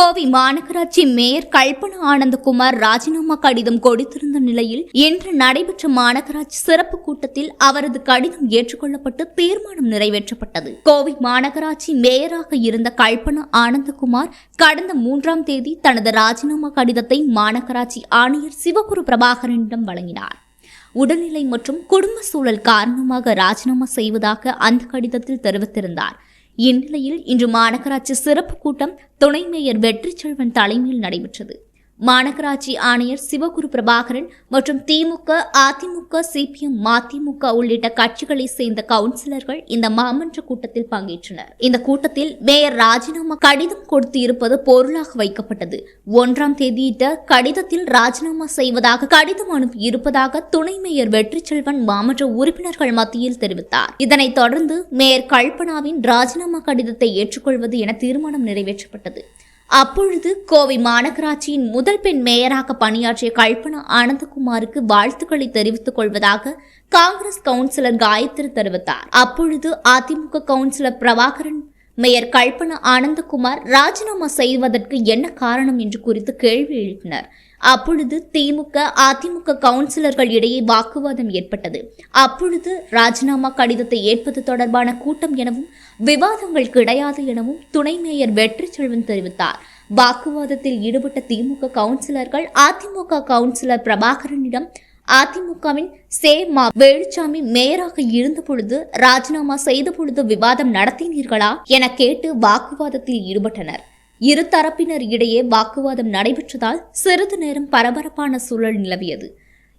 கோவை மாநகராட்சி மேயர் கல்பனா ஆனந்தகுமார் ராஜினாமா கடிதம் கொடுத்திருந்த நிலையில் இன்று நடைபெற்ற மாநகராட்சி சிறப்பு கூட்டத்தில் அவரது கடிதம் ஏற்றுக்கொள்ளப்பட்டு தீர்மானம் நிறைவேற்றப்பட்டது. கோவை மாநகராட்சி மேயராக இருந்த கல்பனா ஆனந்தகுமார் கடந்த மூன்றாம் தேதி தனது ராஜினாமா கடிதத்தை மாநகராட்சி ஆணையர் சிவகுரு பிரபாகரனிடம் வழங்கினார். உடல்நிலை மற்றும் குடும்ப சூழல் காரணமாக ராஜினாமா செய்வதாக அந்த கடிதத்தில் தெரிவித்திருந்தார். இந்நிலையில் இன்று மாநகராட்சி சிறப்பு கூட்டம் துணை மேயர் வெற்றிச்செல்வன் தலைமையில் நடைபெற்றது. மாநகராட்சி ஆணையர் சிவகுரு பிரபாகரன் மற்றும் திமுக அதிமுக சிபிஎம் மதிமுக உள்ளிட்ட கட்சிகளை சேர்ந்த கவுன்சிலர்கள் இந்த மாமன்ற கூட்டத்தில் பங்கேற்றனர். இந்த கூட்டத்தில் மேயர் ராஜினாமா கடிதம் கொடுத்து இருப்பது பொருளாக வைக்கப்பட்டது. ஒன்றாம் தேதியிட்ட கடிதத்தில் ராஜினாமா செய்வதாக கடிதம் அனுப்பி இருப்பதாக துணை மேயர் வெற்றி செல்வன் மாமன்ற உறுப்பினர்கள் மத்தியில் தெரிவித்தார். இதனைத் தொடர்ந்து மேயர் கல்பனாவின் ராஜினாமா கடிதத்தை ஏற்றுக்கொள்வது என தீர்மானம் நிறைவேற்றப்பட்டது. அப்பொழுது கோவை மாநகராட்சியின் முதல் பெண் மேயராக பணியாற்றிய கல்பனா ஆனந்தகுமாருக்கு வாழ்த்துக்களை தெரிவித்துக் கொள்வதாக காங்கிரஸ் கவுன்சிலர் காயத்ரி தெரிவித்தார். அப்பொழுது அதிமுக கவுன்சிலர் பிரபாகரன் மேயர் கல்பனா ஆனந்தகுமார் ராஜினாமா செய்வதற்கு என்ன காரணம் என்று குறித்து கேள்வி எழுப்பினர். அப்பொழுது திமுக அதிமுக கவுன்சிலர்கள் இடையே வாக்குவாதம் ஏற்பட்டது. அப்பொழுது ராஜினாமா கடிதத்தை ஏற்பது தொடர்பான கூட்டம் எனவும் விவாதங்கள் கிடையாது எனவும் துணை மேயர் வெற்றி செல்வன் தெரிவித்தார். வாக்குவாதத்தில் ஈடுபட்ட திமுக கவுன்சிலர்கள் அதிமுக கவுன்சிலர் பிரபாகரனிடம் அதிமுகவின் சே. மா. வேலுச்சாமி மேயராக இருந்த பொழுது ராஜினாமா செய்த பொழுது விவாதம் நடத்தினீர்களா என கேட்டு வாக்குவாதத்தில் ஈடுபட்டனர். இரு தரப்பினர் இடையே வாக்குவாதம் நடைபெற்றதால் சிறிது நேரம் பரபரப்பான சூழல் நிலவியது.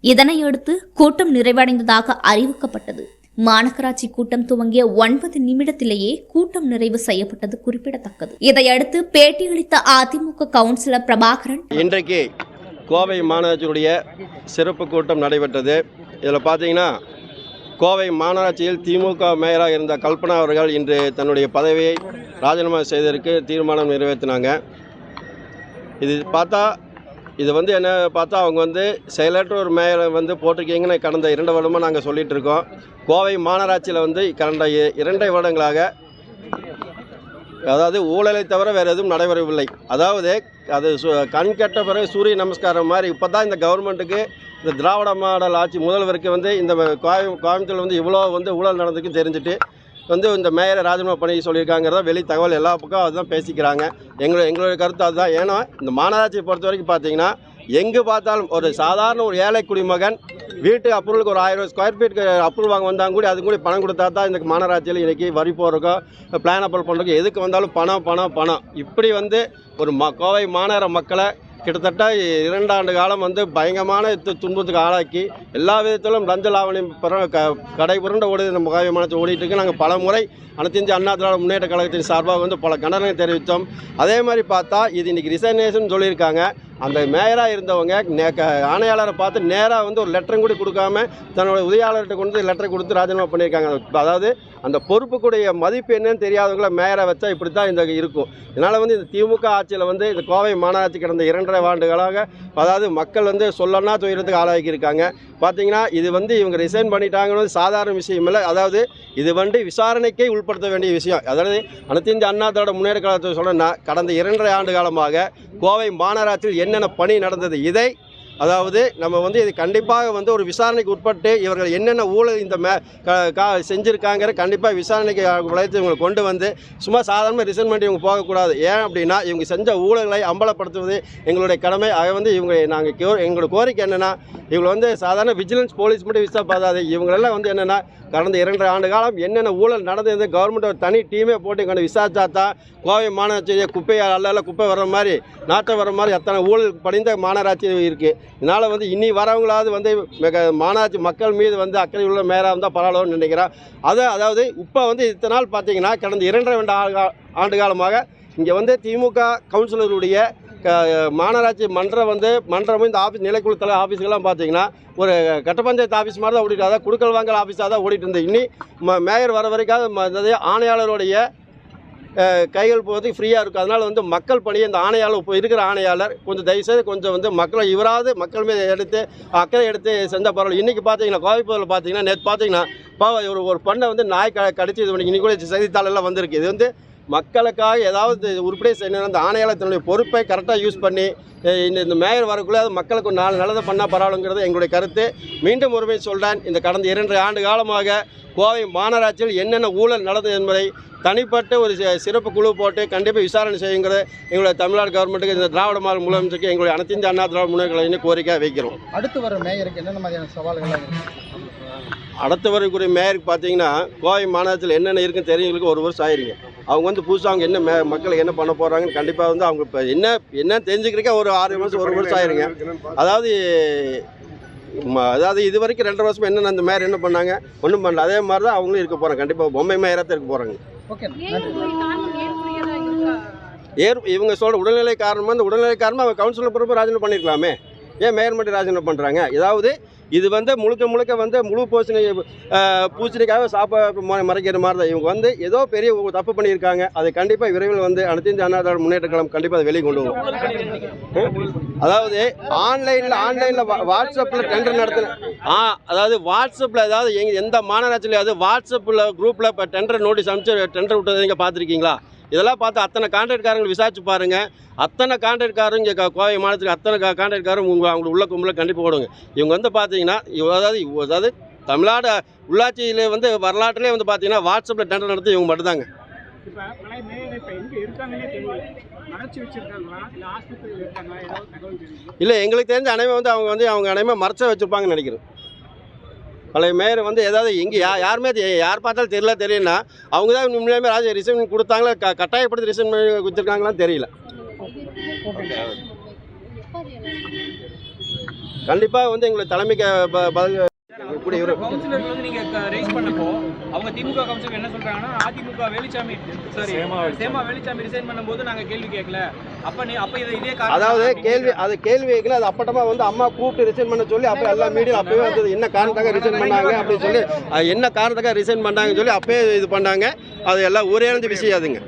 இதனையடுத்து கூட்டம் நிறைவடைந்ததாக அறிவிக்கப்பட்டது. மாநகராட்சி கூட்டம் துவங்கிய ஒன்பது நிமிடத்திலேயே கூட்டம் நிறைவு செய்யப்பட்டது குறிப்பிடத்தக்கது. இதையடுத்து பேட்டியளித்த அதிமுக கவுன்சிலர் பிரபாகரன் இன்றைக்கு கோவை மாநகராட்சியுடைய சிறப்பு கூட்டம் நடைபெற்றது. இதில் பார்த்தீங்கன்னா கோவை மாநகராட்சியில் திமுக மேயராக இருந்த கல்பனா அவர்கள் இன்று தன்னுடைய பதவியை ராஜினாமா செய்ததற்கு தீர்மானம் நிறைவேற்றினாங்க. இது பார்த்தா இது வந்து என்ன பார்த்தா அவங்க வந்து செயலற்ற ஒரு மேயரை வந்து போட்டிருக்கீங்கன்னு கடந்த இரண்டு வருடமாக நாங்கள் சொல்லிகிட்டு இருக்கோம். கோவை மாநகராட்சியில் வந்து கடந்த இரண்டை வருடங்களாக அதாவது ஊழலை தவிர வேறு எதுவும் நடைபெறவில்லை. அதாவது அது சு- கண் கெட்ட பிறகு சூரிய நமஸ்காரம் மாதிரி இப்போ தான் இந்த கவர்மெண்ட்டுக்கு இந்த திராவிட மாடல் ஆட்சி முதல்வருக்கு வந்து இந்த கோயம் கோயம்புத்தூர் வந்து இவ்வளோ வந்து ஊழல் நடந்துக்கு தெரிஞ்சுட்டு வந்து இந்த மேயரை ராஜினாமா பண்ணி சொல்லியிருக்காங்கிறத வெளி தகவல் எல்லா பக்கம் அதுதான் பேசிக்கிறாங்க. எங்களோட எங்களுடைய கருத்து அதுதான். ஏன்னா இந்த மாநகராட்சியை பொறுத்த வரைக்கும் பார்த்தீங்கன்னா எங்கே பார்த்தாலும் ஒரு சாதாரண ஒரு ஏழை குடிமகன் வீட்டு அப்ரூவலுக்கு ஒரு ஆயிரம் ஸ்கொயர் ஃபீட்டுக்கு அப்ரூவல் வாங்க வந்தாங்க கூட அது கூட பணம் கொடுத்தா தான் இந்த மாநகராட்சியில் இன்றைக்கி வரி போடுறக்கோ பிளான் அப்ரூவல் பண்ணுறக்கோ எதுக்கு வந்தாலும் பணம் பணம் பணம். இப்படி வந்து ஒரு ம கோவை மாநகர மக்களை கிட்டத்தட்ட இரண்டாண்டு காலம் வந்து பயங்கரமான துன்பத்துக்கு ஆளாக்கி எல்லா விதத்திலும் லஞ்ச லாவணி பிற க கடை புரண்ட ஓடி நம்ம கோவை மாநிலத்தில் ஓடிட்டு இருக்கு. நாங்கள் பல முறை அனைத்து இந்திய அண்ணா திராவிட முன்னேற்ற கழகத்தின் சார்பாக வந்து பல கண்டனங்களை தெரிவித்தோம். அதே மாதிரி பார்த்தா இது இன்றைக்கி ரிசைனேஷன் சொல்லியிருக்காங்க. அந்த மேயராக இருந்தவங்க நே க ஆணையாளரை பார்த்து நேராக வந்து ஒரு லெட்டரும் கூட கொடுக்காம தன்னோட உதவியாளர்கிட்ட கொண்டு லெட்டர் கொடுத்து ராஜினாமா பண்ணியிருக்காங்க. அதாவது அந்த பொறுப்புக்குடைய மதிப்பு என்னன்னு தெரியாதவங்கள மேயரை வச்சா இப்படி தான் இந்த இருக்கும். இதனால் வந்து இந்த திமுக ஆட்சியில் வந்து இந்த கோவை மாநகராட்சி கடந்த இரண்டரை ஆண்டுகளாக அதாவது மக்கள் வந்து சொல்லனா துயரத்துக்கு ஆளாக்கியிருக்காங்க பார்த்தீங்கன்னா இது வந்து இவங்க ரிசைன் பண்ணிட்டாங்கன்னு சாதாரண விஷயம் இல்லை. அதாவது இது வந்து விசாரணைக்கே உட்படுத்த வேண்டிய விஷயம். அதாவது அனைத்து இந்திய அண்ணா திராவிட முன்னேற்ற கழகத்தை சொல்றேன்னா கடந்த இரண்டரை ஆண்டு காலமாக கோவை மாநகராட்சியில் என்னென்ன பணி நடந்தது இதை அதாவது நம்ம வந்து இது கண்டிப்பாக வந்து ஒரு விசாரணைக்கு உட்பட்டு இவர்கள் என்னென்ன ஊழல் இந்த மே க கா செஞ்சுருக்காங்கிற கண்டிப்பாக விசாரணைக்கு உழைத்து இவங்களை கொண்டு வந்து சும்மா சாதாரணமாக ரிசைன் பண்ணி இவங்க போகக்கூடாது. ஏன் அப்படின்னா இவங்க செஞ்ச ஊழல்களை அம்பலப்படுத்துவது எங்களுடைய கடமை. ஆக வந்து இவங்க நாங்கள் கோ எங்களோட கோரிக்கை என்னென்னா இவங்களை வந்து சாதாரண விஜிலன்ஸ் போலீஸ் மட்டும் விசா பார்த்தாது இவங்களெல்லாம் வந்து என்னென்னா கடந்த இரண்டரை ஆண்டு காலம் என்னென்ன ஊழல் நடந்தது கவர்மெண்ட் ஒரு தனி டீமே போட்டு கொண்டு விசாரிச்சா தான் கோவை மாநகராட்சியை குப்பையை அல்ல குப்பை வர்ற மாதிரி நாட்டை வர மாதிரி அத்தனை ஊழல் படிந்த மாநகராட்சி இருக்குது இதனால் வந்து இனி வரவங்களாவது வந்து மிக மாநாட்சி மக்கள் மீது வந்து அக்கறை உள்ள மேலாக இருந்தால் பரவாயில்லன்னு நினைக்கிறேன். அதை அதாவது இப்போ வந்து இத்தனை நாள் பார்த்தீங்கன்னா கடந்த இரண்டரை ரெண்டு ஆண்டு ஆண்டு காலமாக இங்கே வந்து திமுக கவுன்சிலருடைய க மாநகராட்சி மன்றம் வந்து மன்றமும் இந்த ஆஃபீஸ் நிலைக்குழு தலை ஆஃபீஸுக்கெல்லாம் பார்த்தீங்கன்னா ஒரு கட்ட பஞ்சாயத்து ஆஃபீஸ் மாதிரி தான் ஓடிட்டு அதாவது குடுக்கல் வாங்கல் ஆஃபீஸாக தான் ஓடிட்டு இருந்தது இனி ம மேயர் வர வரைக்கும் அதாவது ஆணையாளருடைய கைகள் போகிறதுக்கு ஃப்ரீயாக இருக்கும். அதனால் வந்து மக்கள் பணி இந்த ஆணையாளர் இப்போ இருக்கிற ஆணையாளர் கொஞ்சம் தயவுசெய்து கொஞ்சம் வந்து மக்களை இவராது மக்கள் மீது எடுத்து அக்கறை எடுத்து செஞ்ச பரவாயில்ல. இன்றைக்கி பார்த்தீங்கன்னா கோவைப்பூரில் பார்த்தீங்கன்னா நேற்று பார்த்தீங்கன்னா பாவம் ஒரு ஒரு பண்ணை வந்து நாய் க கடிச்சு இது பண்ணி கூட செய்தித்தாளெல்லாம் வந்திருக்கு. இது வந்து மக்களுக்காக ஏதாவது உருப்படியாக செய்யணும் அந்த ஆணையாளத்தினுடைய பொறுப்பை கரெக்டாக யூஸ் பண்ணி இந்த இந்த மேயர் வரக்குள்ளே அது மக்களுக்கு நாலு நல்லதை பண்ணால் பரவாயில்லைங்கிறது எங்களுடைய கருத்து. மீண்டும் ஒருமை சொல்கிறேன் இந்த கடந்த இரண்டு ஆண்டு காலமாக கோவை மாநகராட்சியில் என்னென்ன ஊழல் நடந்தது என்பதை தனிப்பட்ட ஒரு சிறப்பு குழு போட்டு கண்டிப்பாக விசாரணை செய்யுங்கிறது எங்களுடைய தமிழ்நாடு கவர்மெண்ட்டுக்கு இந்த திராவிட மாடல் முதலமைச்சருக்கு எங்களுடைய அனைத்து இந்திய அண்ணா திராவிட முன்னேற்ற கோரிக்கை வைக்கிறோம். அடுத்து வர மேயருக்கு என்னென்ன மாதிரியான இருக்கு? அடுத்த வரக்கூடிய மேயருக்கு பார்த்தீங்கன்னா கோவை மாநகரத்தில் என்னென்ன இருக்குன்னு தெரியுங்களுக்கு ஒரு வருஷம் ஆயிருங்க. அவங்க வந்து புதுசாக அவங்க என்ன மே மக்களுக்கு என்ன பண்ண போகிறாங்கன்னு கண்டிப்பாக வந்து அவங்க இப்போ என்ன என்ன தெரிஞ்சுக்கிறக்கே ஒரு ஆறு வருஷம் ஒரு வருஷம் ஆயிருங்க. அதாவது அதாவது இது வரைக்கும் ரெண்டரை வருஷம் என்னென்ன அந்த மேயர் என்ன பண்ணாங்க? ஒன்றும் பண்ணல. அதே மாதிரி தான் அவங்களும் இருக்க போகிறாங்க கண்டிப்பாக பொம்மை மேயராக தான் இருக்க போகிறாங்க ஏற் இவங்க சொல்கிற உடல்நிலை காரணமாக அந்த உடல்நிலை காரணமாக அவங்க கவுன்சிலர் பொறுப்பு ராஜினாமா பண்ணியிருக்கலாமே ஏன் மேயர் மட்டும் ராஜினாமா பண்ணுறாங்க ஏதாவது இது வந்து முழுக்க முழுக்க வந்து முழு பூசணி அஹ், பூசணிக்காக ம- மறைக்கிற மாதிரி தான் இவங்க வந்து ஏதோ பெரிய தப்பு பண்ணியிருக்காங்க. அது கண்டிப்பாக விரைவில் வந்து அனைத்து இந்திய அண்ணா முன்னேற்ற கழகம் கண்டிப்பாக அதை வெளியே கொண்டு வரும். அதாவது ஆன்லைனில் ஆன்லைனில் வாட்ஸ்அப்பில் டெண்டர் நடத்தின ஆ அதாவது வாட்ஸ்அப்பில் ஏதாவது எங்கள் எந்த மாநகராட்சியிலையாவது வாட்ஸ்அப்பில் குரூப்பில் இப்போ டெண்டர் நோட்டீஸ் அனுப்பிச்சு டெண்டர் விட்டதை நீங்கள் பார்த்துருக்கீங்களா? இதெல்லாம் பார்த்து அத்தனை கான்ட்ராக்ட்காரங்களை விசாரிச்சு பாருங்க. அத்தனை கான்ட்ராக்ட்காரும் இங்கே கோவை மாநிலத்துக்கு அத்தனை கா கான்ட்ராக்ட்காரும் உங்கள் அவங்களுக்கு உள்ள கும்பல கண்டிப்பாக போடுங்க இவங்க வந்து பார்த்தீங்கன்னா அதாவது அதாவது தமிழ்நாடு உள்ளாட்சியில் வந்து வரலாற்றிலே வந்து பார்த்தீங்கன்னா வாட்ஸ்அப்பில் டெண்டர் நடத்தி இவங்க மட்டும்தாங்க. இல்லை எங்களுக்கு தெரிஞ்ச அனைவரும் வந்து அவங்க வந்து அவங்க அனைவரும் மறைச்ச வச்சுருப்பாங்கன்னு நினைக்கிறேன். பழைய மேயர் வந்து ஏதாவது எங்கே யா யாருமே யார் பார்த்தாலும் தெரியல தெரியலனா அவங்க தான் முன்னாடி ராஜா ரிசன் கொடுத்தாங்களா க கட்டாயப்படுத்தி ரிசன் பண்ணி கொடுத்துருக்காங்களான்னு தெரியல. கண்டிப்பாக வந்து எங்களை தலைமைக்கு ப- பதில் கூடிய கவுன்சிலர் வந்து ரைஸ் பண்ணப்போ அவங்க திமுக கவுன்சிலர் என்ன சொல்றாங்கன்னா அதிமுக வேலுச்சாமி சாரி சேமா வேலுச்சாமி. ரிசைன் பண்ணும்போது நாங்க கேள்வி கேட்கல. அப்ப நீ அப்ப இது இதே காரணம் அதாவது கேள்வி அது கேள்வி வைக்கல அது அப்பட்டமா வந்து அம்மா கூப்பிட்டு ரிசைன் பண்ண சொல்லி அப்போ எல்லா மீடியா அப்பவே வந்தது. என்ன காரணத்துக்காக ரிசைன் பண்ணாங்க அப்படின்னு சொல்லி அது என்ன காரணத்துக்காக ரிசைன் பண்ணாங்கன்னு சொல்லி அப்பவே இது பண்ணாங்க. அது எல்லாம் ஒரே விஷயம் அதுங்க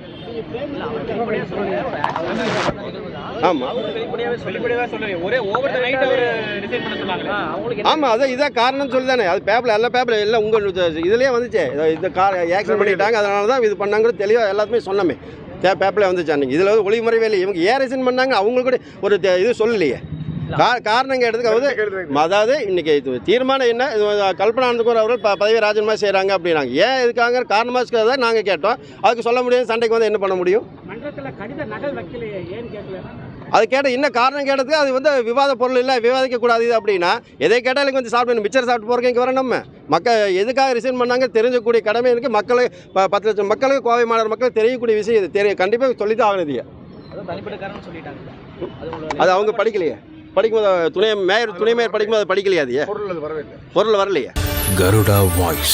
ஆமாம் அதான் இதான் காரணம்னு சொல்லி தானே அது பேப்பரில் எல்லா பேப்பரில் எல்லாம் உங்கள் இதுலேயே வந்துச்சே. இதோ இந்த கார் ஆக்சிடென்ட் பண்ணிட்டாங்க. அதனால தான் இது பண்ணாங்கிறது தெளிவாக எல்லாத்துமே சொன்னமே. பேப்பரில் வந்துச்சு அன்றைக்கி இதில் வந்து ஒளிமுறைவே இல்லை இவங்க ஏன் ரிசைன் பண்ணாங்க? அவங்களுக்கு கூட ஒரு இது சொல்லலையே. கா காரணம் கேட்டதுக்கு வந்து அதாவது இன்னைக்கு இது தீர்மானம் என்ன? இது கல்பனா ஆனந்தகுமார் அவர்கள் பதவி ராஜினாமா செய்கிறாங்க அப்படின்னாங்க. ஏன் இதுக்காக காரணமாக தான் நாங்கள் கேட்டோம். அதுக்கு சொல்ல முடியாது. சண்டைக்கு வந்து என்ன பண்ண முடியும்? அது கேட்ட என்ன காரணம் கேட்டதுக்கு அது வந்து விவாத பொருள் இல்லை விவாதிக்க கூடாது இது அப்படின்னா எதை கேட்டாலும் வந்து சாப்பிடணும். மிச்சர் சாப்பிட்டு போகிறக்கு இங்கே வர நம்ம. மக்கள் எதுக்காக ரிசைன் பண்ணாங்க? தெரிஞ்சக்கூடிய கடமை இருக்குது மக்கள் பத்து லட்சம் மக்களுக்கு கோவை மாநகர மக்களுக்கு தெரியக்கூடிய விஷயம் இது. தெரிய கண்டிப்பாக சொல்லி தான் ஆகணும் இது. அது அவங்க படிக்கலையே. படிக்கும்போது துணை மேயர் துணை மேயர் படிக்கும்போது அது படிக்கலையா அது? பொருள் அது வரவே இல்லை. பொருள் வரலையே. Garuda Voice.